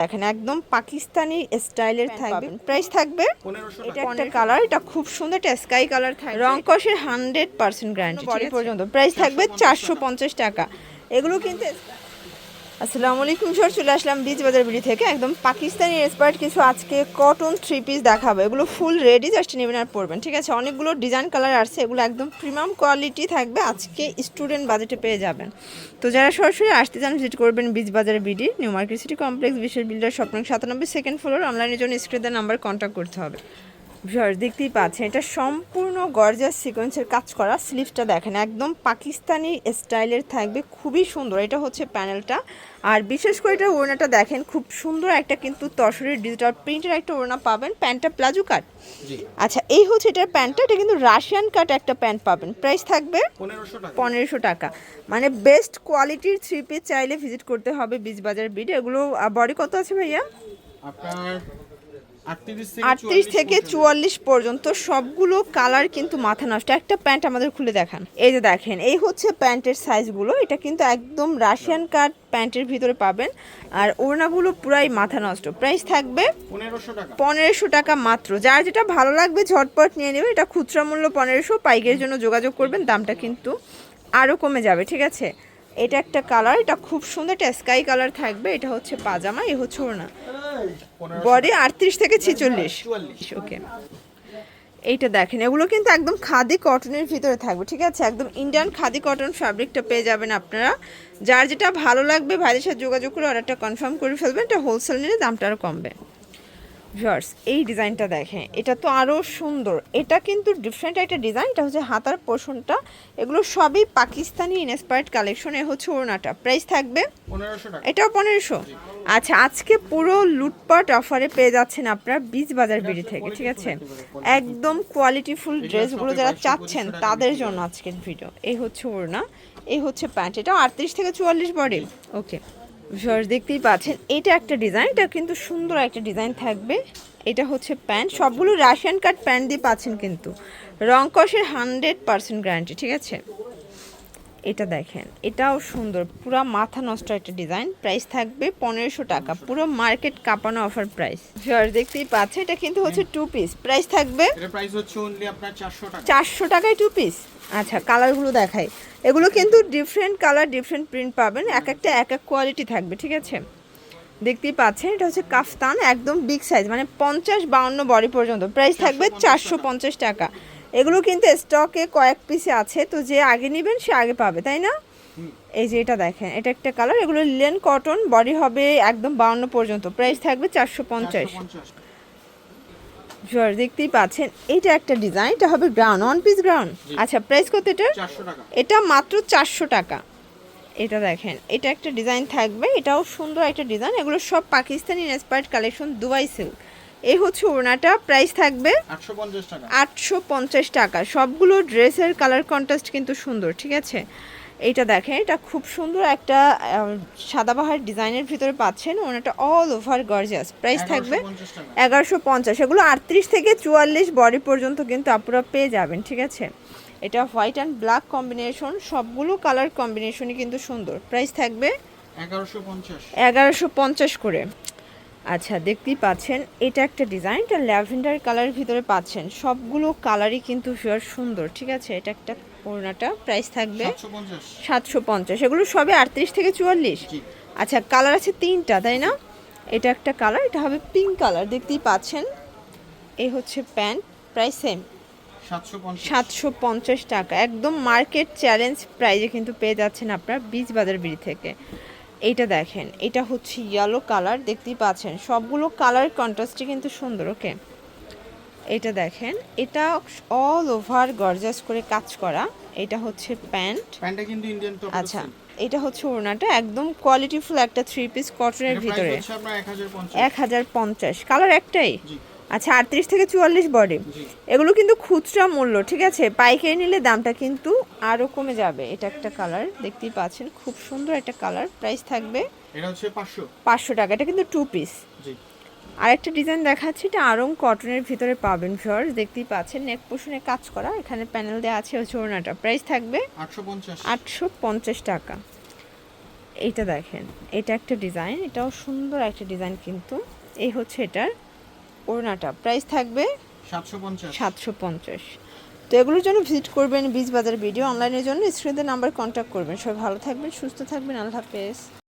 দেখেন একদম পাকিস্তানি স্টাইলের থাকবে। প্রাইস থাকবে এটা একটা কালার এটা খুব সুন্দর এটা স্কাই কালার থাকবে। রং কষের হান্ড্রেড পার্সেন্ট গ্যারান্টি পর্যন্ত প্রাইস থাকবে চারশো পঞ্চাশ টাকা। এগুলো কিন্তু আসসালামু আলাইকুম স্যার চলে আসলাম বীজ বাজার বিড়ি থেকে। একদম পাকিস্তানি এক্সপার্ট কিছু আজকে কটন থ্রি পিস দেখাবো। এগুলো ফুল রেডি জাস্ট নেবেন আর পরবেন, ঠিক আছে? অনেকগুলো ডিজাইন কালার আসছে, এগুলো একদম প্রিমিয়াম কোয়ালিটি থাকবে, আজকে স্টুডেন্ট বাজেটে পেয়ে যাবেন। তো যারা সরাসরি আসতে চান ভিজিট করবেন বীজ বাজারের BD, new market city complex বিশ্বের বিল্ডার স্বপ্ন সাতানব্বই সেকেন্ড ফ্লোর অনলাইনের জন্য স্ক্রিনের নাম্বার কন্ট্যাক্ট করতে হবে। ভিউয়ার্স দেখতেই পাচ্ছেন এটা সম্পূর্ণ গর্জাস সিকোয়েন্সের কাজ করা। স্লিভসটা দেখেন একদম পাকিস্তানি স্টাইলের থাকবে খুবই সুন্দর। এটা হচ্ছে প্যানেলটা আর বিশেষ করে এটা ওড়নাটা দেখেন খুব সুন্দর একটা কিন্তু তসরের ডিজিটাল প্রিন্টের একটা ওড়না পাবেন প্যান্টটা প্লাজো কাট আচ্ছা এই হচ্ছে এটার প্যান্টটা এটা কিন্তু রাশিয়ান কাট একটা প্যান্ট পাবেন। প্রাইস থাকবে পনেরোশো টাকা। মানে বেস্ট কোয়ালিটির থ্রি পিস চাইলে ভিজিট করতে হবে বীজ বাজার বিড এগুলো বডি কত আছে ভাইয়া? আপনার আটত্রিশ থেকে চুয়াল্লিশ পর্যন্ত। সবগুলো কালার কিন্তু মাথা নষ্ট। একটা প্যান্ট আমাদের খুলে দেখান। এই যে দেখেন এই হচ্ছে প্যান্টের সাইজগুলো। এটা কিন্তু একদম রাশিয়ান কাট প্যান্টের ভিতরে পাবেন। আর ওড়নাগুলো পুরাই মাথা নষ্ট। প্রাইস থাকবে পনেরোশো টাকা। মাত্র। যার যেটা ভালো লাগবে ঝটপট নিয়ে নেবে এটা খুচরা মূল্য পনেরোশো। পাইকের জন্য যোগাযোগ করবেন। দামটা কিন্তু আরও কমে যাবে ঠিক আছে? এটা একটা কালার। এটা খুব সুন্দর একটা স্কাই কালার থাকবে। এটা হচ্ছে পাজামা এ হচ্ছে ওড়না। বডি আটত্রিশ থেকে ছেচল্লিশ। ওকে এইটা দেখেন এগুলো কিন্তু একদম খাদি কটনের ভিতরে থাকবে ঠিক আছে? একদম ইন্ডিয়ান খাদি কটন ফ্যাব্রিকটা পেয়ে যাবেন আপনারা। যার যেটা ভালো লাগবে ভাইদের সাথে যোগাযোগ করে অর্ডারটা কনফার্ম করে ফেলবেন এটা হোলসেল নিলে দামটা আরও কমবে। ভিউয়ার্স এই ডিজাইনটা দেখেন এটা তো আরও সুন্দর। এটা কিন্তু ডিফারেন্ট একটা ডিজাইন এটা হচ্ছে হাতার পোষণটা। এগুলো সবই পাকিস্তানি ইনস্পায়ার্ড কালেকশন এ হচ্ছে ওড়নাটা। প্রাইস থাকবে? এটাও পনেরোশো? আচ্ছা আজকে পুরো লুটপাট অফারে পেয়ে যাচ্ছেন আপনারা বীজ বাজার বিড়ি থেকে ঠিক আছে? একদম কোয়ালিটিফুল ড্রেসগুলো যারা চাচ্ছেন তাদের জন্য আজকের ভিডিও এই হচ্ছে ওড়না এই হচ্ছে প্যান্ট। এটা আটত্রিশ থেকে চুয়াল্লিশ বডি। ওকে ভিউয়ার্স দেখতেই পাচ্ছেন, এটা একটা ডিজাইন, এটা কিন্তু সুন্দর একটা ডিজাইন থাকবে। এটা হচ্ছে প্যান্ট, সবগুলো রাশিয়ান কাট প্যান্ট দিয়ে পাচ্ছেন কিন্তু। রং কষের হান্ড্রেড পার্সেন্ট গ্যারান্টি, ঠিক আছে? এটা দেখেন এটাও সুন্দর। পুরো মাথা নষ্ট একটা ডিজাইন প্রাইস থাকবে পনেরোশো টাকা। পুরো মার্কেট কাঁপানো অফার প্রাইস। ভিউয়ার্স দেখতেই পাচ্ছে এটা কিন্তু হচ্ছে টু পিস প্রাইস থাকবে প্রাইস হচ্ছে অনলি আপনার চারশো টাকা। চারশো টাকায় টু পিস আচ্ছা কালারগুলো দেখাই। এগুলো কিন্তু ডিফারেন্ট কালার ডিফারেন্ট প্রিন্ট পাবেন। এক একটা এক এক কোয়ালিটি থাকবে ঠিক আছে? দেখতেই পাচ্ছেন এটা হচ্ছে কাফতান একদম বিগ সাইজ মানে পঞ্চাশ বাউন্ন বডি পর্যন্ত। প্রাইস থাকবে চারশো পঞ্চাশ টাকা। এগুলো কিন্তু স্টকে কয়েক পিসে আছে তো যে আগে নেবেন সে আগে পাবে তাই না? এই যে এটা দেখেন এটা একটা কালার এগুলো লিলেন কটন বডি হবে একদম বাউন্ন পর্যন্ত প্রাইস থাকবে চারশো পঞ্চাশ। জোয়ার দেখতেই পাচ্ছেন এটা একটা ডিজাইন এটা হবে গ্রাউন্ড ওয়ান পিস গ্রাউন্ড আচ্ছা প্রাইস কত এটা? এটা মাত্র চারশো টাকা। এটা দেখেন এটা একটা ডিজাইন থাকবে এটাও সুন্দর একটা ডিজাইন এগুলো সব Pakistani inspired collection Dubai silk এই হচ্ছে ওড়নাটা প্রাইস থাকবে আটশো পঞ্চাশ টাকা। সবগুলো ড্রেসের কালার কন্ট্রাস্ট কিন্তু সুন্দর ঠিক আছে? এইটা দেখেন এটা খুব সুন্দর একটা সাদাবাহার ডিজাইনের ভিতরে পাচ্ছেন। ওনাটা অল ওভার গর্জিয়াস প্রাইস থাকবে এগারোশো পঞ্চাশ এগুলো আটত্রিশ থেকে চুয়াল্লিশ বডি পর্যন্ত কিন্তু আপনারা পেয়ে যাবেন ঠিক আছে? এটা হোয়াইট অ্যান্ড ব্ল্যাক কম্বিনেশন সবগুলো কালার কম্বিনেশনই কিন্তু সুন্দর। প্রাইস থাকবে এগারোশো পঞ্চাশ করে। আচ্ছা দেখতেই পাচ্ছেন এটা একটা ডিজাইন এটা ল্যাভেন্ডার কালারের ভিতরে পাচ্ছেন। সবগুলো কালারই কিন্তু ফিয়ার সুন্দর ঠিক আছে? এটা একটা ওড়নাটা প্রাইস থাকবে সাতশো পঞ্চাশ। এগুলো সবে আটত্রিশ থেকে চুয়াল্লিশ। আচ্ছা কালার আছে তিনটা তাই না? এটা একটা কালার এটা হবে পিঙ্ক কালার দেখতেই পাচ্ছেন। এই হচ্ছে প্যান্ট প্রাইস সেম সাতশো পঞ্চাশ। টাকা। একদম মার্কেট চ্যালেঞ্জ প্রাইজে কিন্তু পেয়ে যাচ্ছেন আপনার বীজ বাজার বিড়ি থেকে। এইটা দেখেন এটা হচ্ছে ইয়েলো কালার দেখতেই পাচ্ছেন। সবগুলো কালার কন্ট্রাস্টই কিন্তু সুন্দর ওকে এটা দেখেন এটা অল ওভার গর্জাস করে কাজ করা। এটা হচ্ছে প্যান্ট প্যান্টটা কিন্তু ইন্ডিয়ান টপ আচ্ছা এটা হচ্ছে ওড়নাটা একদম কোয়ালিটিফুল একটা থ্রি পিস কটনের ভিতরে। এক হাজার পঞ্চাশ। কালার একটাই? জি। আচ্ছা আটত্রিশ থেকে চুয়াল্লিশ বডি। এগুলো কিন্তু খুচরা মূল্য ঠিক আছে? পাইকারি নিলে দামটা কিন্তু আরও কমে যাবে। এটা একটা কালার দেখতেই পাচ্ছেন খুব সুন্দর একটা কালার। প্রাইস থাকবে এটা হচ্ছে পাঁচশো। পাঁচশো টাকা। এটা কিন্তু টু পিস জি। আরেকটা ডিজাইন দেখাচ্ছি এটা আরং কটনের ভিতরে পাবেন ফিওর্স দেখতেই পাচ্ছেন নেক পোষণে কাজ করা। এখানে প্যানেল দেওয়া আছে হচ্ছে ওড়নাটা প্রাইস থাকবে আটশো পঞ্চাশ। আটশো পঞ্চাশ টাকা। এইটা দেখেন এটা একটা ডিজাইন এটাও সুন্দর একটা ডিজাইন কিন্তু। এই হচ্ছে এটার ওড়নাটা। প্রাইস থাকবে সাতশো পঞ্চাশ। তো এগুলোর জন্য ভিজিট করবেন বীজ বাজার ভিডিও অনলাইনের জন্য। স্ক্রিনের নাম্বার কন্ট্যাক্ট করবেন। সবাই ভালো থাকবেন সুস্থ থাকবেন। আল্লাহ হাফেজ।